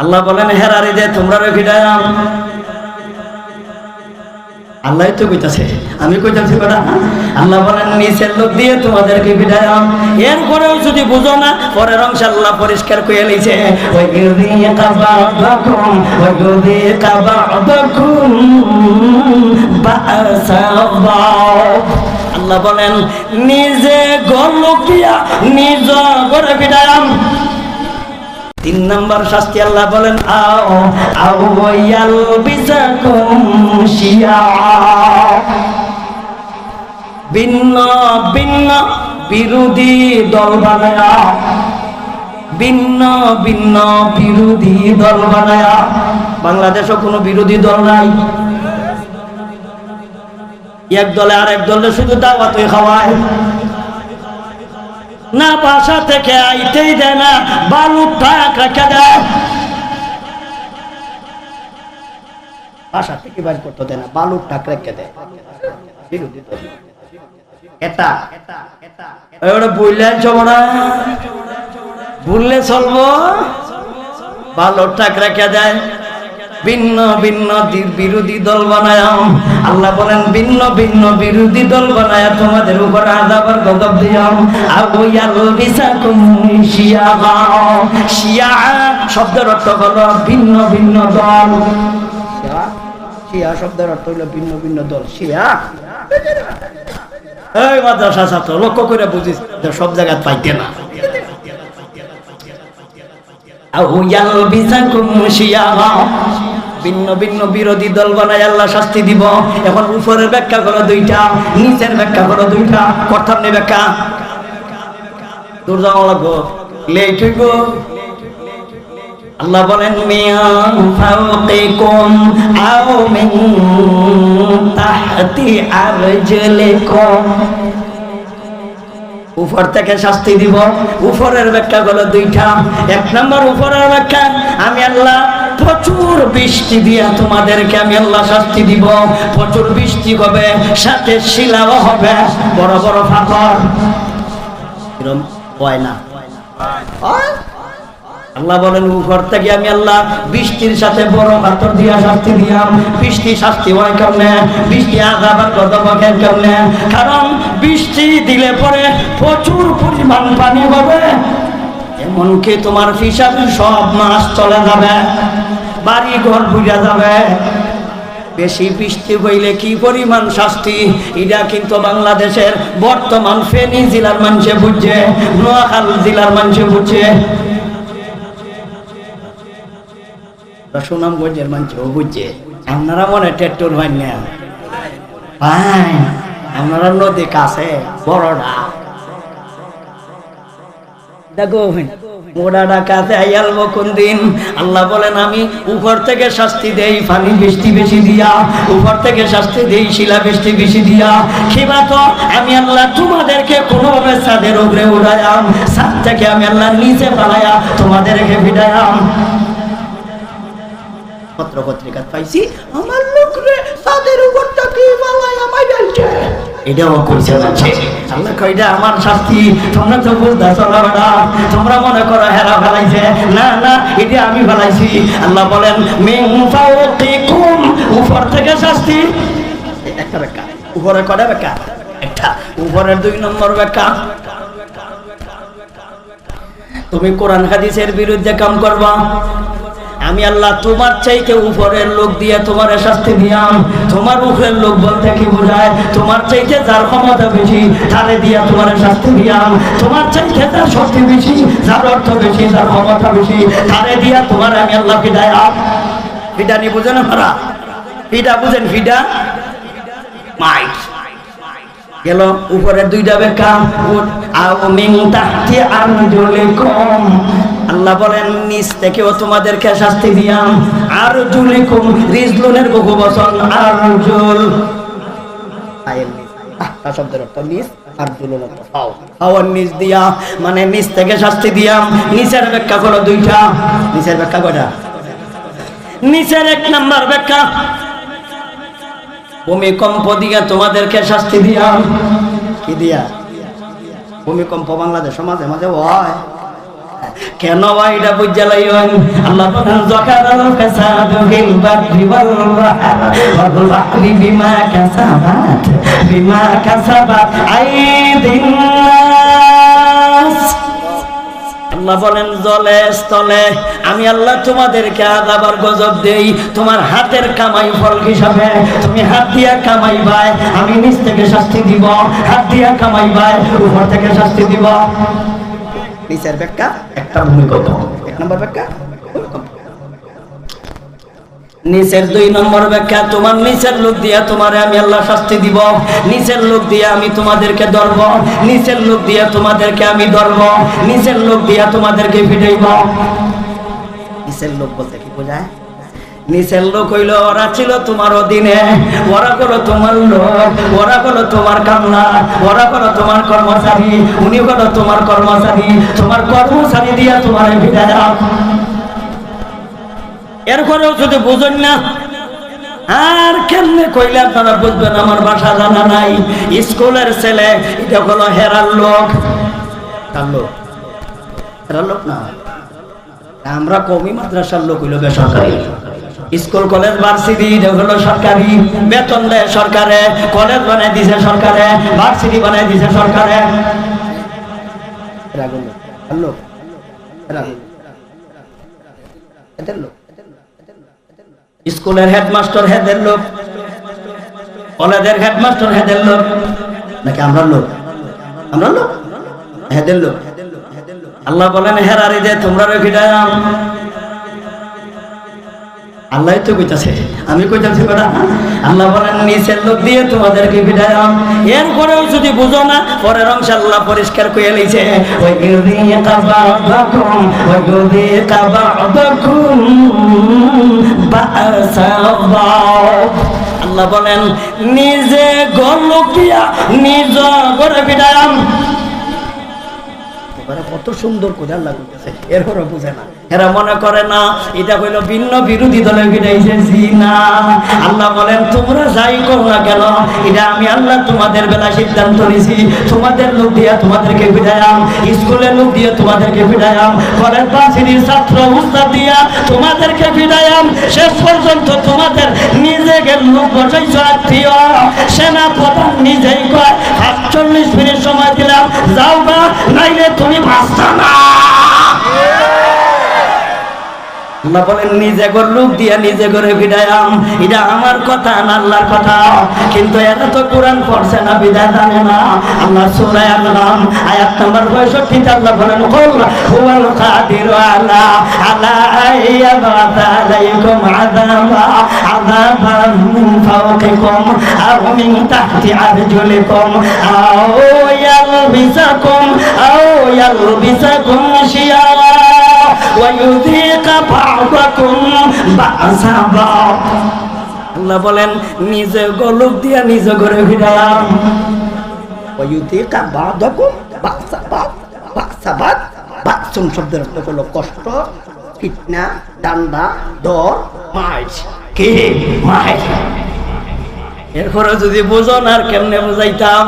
আল্লাহ বলেন হেরারে যে তোমরা ফিরাইলাম আল্লাহ তো কইতাছে, আমি কইতাছি বেটা আল্লাহ বলেন, নিচের লোক দিয়ে তোমাদেরকে বিদায়াম এরপরেও যদি বুঝো না, পরের অংশ আল্লাহ পরিষ্কার করে লিছে আল্লাহ। বলেন, নিজে গলকিয়া নিজ করে বিদায়াম তিন নম্বর শাস্তি আল্লাহ বলেন, আও আও ইয়াল বিজাকুম শিয়া। ভিন্ন ভিন্ন বিরোধী দল বানায়া, ভিন্ন ভিন্ন বিরোধী দল বানায়া। বাংলাদেশও কোনো বিরোধী দল নাই। এক দলে আর এক দলে শুধু দাওয়াতই খাওয়ায়। না বাসা থেকে আইতেই দেয় না, বালু টাক রেখে দেয় বাসা থেকে বাইর করতে না দেয়। এটা চলবো। বালু টাক রেখে দেয় ভিন্ন ভিন্ন বিরোধী দল বানায় আল্লাহ বলেন, ভিন্ন ভিন্ন বিরোধী দল বানায় তোমাদের উপর আদাবার গজব দিয়াম। আবু ইয়াল বিসাকুম শিয়া শিয়া শব্দের অর্থ হলো ভিন্ন ভিন্ন দল। শিয়া? শিয়া শব্দের অর্থ হলো ভিন্ন ভিন্ন দল। শিয়া? এই মাদ্রাসা ছাত্র, লক্ষ্য করে বুঝিস সব জায়গায় পাইতে না। আহুয়াল বিসাকুম শিয়াগা ভিন্ন ভিন্ন বিরোধী দল বানায় আল্লাহ শাস্তি দিব। এখন উপরের ব্যাখ্যা করো দুইটা, নিচের ব্যাখ্যা করো দুইটা করতাম নি ব্যাখ্যা। লাগবো? আল্লাহ বলেন উপর থেকে শাস্তি দিব। উপরের ব্যাখ্যা হলো দুইটা। এক নম্বর উপরের ব্যাখ্যা, আমি আল্লাহ প্রচুর বৃষ্টি দিয়া তোমাদেরকে আমি আল্লাহ শাস্তি দিব। প্রচুর বৃষ্টি হবে সাথে শিলাও হবে। বড় বড় পাথর এরকম হয় না। আল্লাহ বলেন উপর থেকে আমি আল্লাহ বৃষ্টির সাথে বড় পাথর দিয়া শাস্তি দিয়াম। বৃষ্টি শাস্তি হয় কেমনে? বৃষ্টি পক্ষের কেমনে? কারণ বৃষ্টি দিলে পরে প্রচুর পরিমাণ পানি হবে এমনকি তোমার হিসাব সব মাস চলে যাবে, বাড়ি ঘর বুঝা যাবে। বেশি বৃষ্টি হইলে কি পরিমাণ শাস্তি? এটা কিন্তু বাংলাদেশের বর্তমান ফেনী জেলার মানুষে বুঝছে, নোয়াখাল জেলার মানুষে বুঝছে। সুনামগঞ্জের মানুষও বুঝছে, আপনারা মনে টেট্টুর হয় না। আপনারা নদী কাছে বড়টা দেখো মোড়াটা কাছে আইয়ালবো কোন দিন। আল্লাহ বলেন, আমি উপর থেকে শাস্তি দেই, পানি বৃষ্টি বেশি দিয়া। উপর থেকে শাস্তি দেই, শিলা বৃষ্টি বেশি দিয়া। খিবা তো, আমি আল্লাহ তোমাদেরকে কোনোভাবে ছাদের উপরে উড়ায়াম ছাদ থেকে আমি আল্লাহ নিচে পালায়া তোমাদেরকে বিদায়াম পত্র পত্রিকা পাইছি, আমার লোক রে তাদের উপর তাকে মালাই আমায় ডালছে এটাও করছে যাচ্ছে আল্লাহ আমার শাস্তি, তোমরা তো বেড়া তোমরা মনে করো হেরা ফেলাইছে। না না, এটা আমি ফেলাইছি। আল্লাহ বলেন মিং উপর থেকে শাস্তি। উপরে কটা বেকা একটা, উপরের দুই নম্বর বেকা তুমি কোরআন হাদিসের বিরুদ্ধে কাম করবা। আমি আল্লাহ তোমার চাইতে উপরের লোক দিয়ে তোমার শাস্তি দিয়াম। তোমার উপরের লোক বলতে কি বোঝায়? তোমার চাইতে যার ক্ষমতা বেশি, তারে দিয়া তোমার শাস্তি দিয়াম। তোমার চাইতে যার শক্তি বেশি, যার অর্থ বেশি, যার ক্ষমতা বেশি, তারে দিয়া তোমার আমি আল্লাহ ফিদায় ফিডা নি বুঝেন আপনারা? ফিডা বুঝেন ফিডা মাইক। গেল উপরে দুইটা বেকা আও মিং তাহতি আরজুলিকুম আল্লাহ বলেন নিচ থেকেও তোমাদেরকে শাস্তি দিয়াম। আর জুলিকুম রিজলুনের বহু বচন আর দিয়া মানে নিচের এক ভূমিকম্প দিয়া তোমাদেরকে শাস্তি দিয়া কি দিয়া? ভূমিকম্প বাংলাদেশ মাঝে মাঝে, হয়। কেন এটা বুঝা লাইন আল্লাহ যাকারাল ফাসাদু ফিল বাররি ওয়াল বাহরি বিমা কাসাবাত বিমা কাসাবাত আইদিন আল্লাহ বলেন, জলে, স্থলে, আমি আল্লাহ তোমাদেরকে আযাব আর গজব দেই। তোমার হাতের কামাই ফল হিসাবে তুমি হাত দিয়া কামাই ভাই আমি নিচ থেকে শাস্তি দিব, হাত দিয়া কামাই ভাই উপর থেকে শাস্তি দিব। নিচের ব্যাখ্যা একটা ভূমিকম্প এক নম্বর ব্যাখ্যা। নিচের দুই নম্বর ব্যাখ্যা তোমার নিচের লোক দিয়া তোমারে আমি আল্লাহ শাস্তি দিব। নিচের লোক দিয়া আমি তোমাদেরকে ধরব। নিচের লোক দিয়া তোমাদেরকে আমি ধরব। নিচের লোক দিয়া তোমাদেরকে ফিটাইব। নিচের লোক বলতে কি বোঝায়? নিচের লোক হইল, ওরা ছিল তোমার অধীনে। ওরা হলো তোমার লোক, ওরা হলো তোমার কামলা, ওরা হলো তোমার কর্মচারী, উনি হলো তোমার কর্মচারী তোমার কর্মচারী দিয়া তোমার এরপরেও যদি বুঝেন না, আর কেমনে কইলে আপনারা বুঝবেন, আমার বাসা জানা নাই। স্কুলের ছেলে, এটা হলো হেরার লোক। কার হেরার লোক না। আমরা কমি মাদ্রাসার লোক হইল বেসরকারি। স্কুল কলেজ ভার্সিটি হলো সরকারি বেতন দেয় সরকারে কলেজ বানাই দিছে সরকারে ভার্সিটি বানাই দিছে সরকারে। স্কুলের হেডমাস্টার হেদের লোক কলেজের হেডমাস্টার হেদের লোক। নাকি আমরা লোক? আমরা লোক? হেদের লোক? আল্লাহ বলেন হেরারি যে তোমরা রেখিটাম আল্লাহ তো কইতাছে, আমি কইতাছি বেটা আল্লাহ বলেন নিচের লোক দিয়ে তোমাদেরকে বিদায়াম এরপরেও যদি বুঝো না, পরের অংশ আল্লাহ পরিষ্কার কইয়া লইছে আল্লাহ। বলেন, নিজে ঘর লোক দিয়া নিজ ঘরে এবারে কত সুন্দর করে আল্লাহ করতেছে এরপরও বুঝে না। এরা মনে করে না, এটা হইল ভিন্ন বিরোধী দলে বিদাইছে জি না আল্লাহ বলেন, তোমরা যাই করো না কেন? এটা আমি আল্লাহ তোমাদের বেলা সিদ্ধান্ত নিছি তোমাদের লোক দিয়া তোমাদেরকে বিদায়াম স্কুলের লোক দিয়ে তোমাদেরকে বিদায়াম কলেজ বাসিনীর ছাত্র উস্তাদ দিয়া তোমাদেরকে বিদায়াম। শেষ পর্যন্ত তোমাদের নিজেকে লোক বসাইছ, আত্মীয়। সেনা প্রধান নিজেই কয়, সাতচল্লিশ মিনিট সময় দিলাম, যাও বা নাইলে তুমি বাঁচতা না। আল্লাহ বলেন, নিজে গর লোক দিয়া নিজে করে বিদায়াম। এটা আমার কথা না কথা। কিন্তু এরা তো কোরআন না, বিদায় জানে না। আল্লাহ সূরা আনলাম আয়াত নাম্বার 65 তে আল্লাহ বলেন, কুল হুয়াল কাদিরু আলা আলা আইয়াবাতা আলাইকুম আযাবা, আযাবান মিন ফাওকিকুম, আও মিন তাহতি আরজুলিকুম, আও ইয়ালবিসাকুম আও ইয়ালবিসাকুম আল্লাহ বলেন নিজে গলুক দিয়া নিজে ঘরে ফিরালাম শব্দের অর্থ হলো কষ্ট ফিটনা ডান্ডা দর মাছ কে? মাছ এরপরে যদি বোঝন আর কেমনে বোঝাইতাম?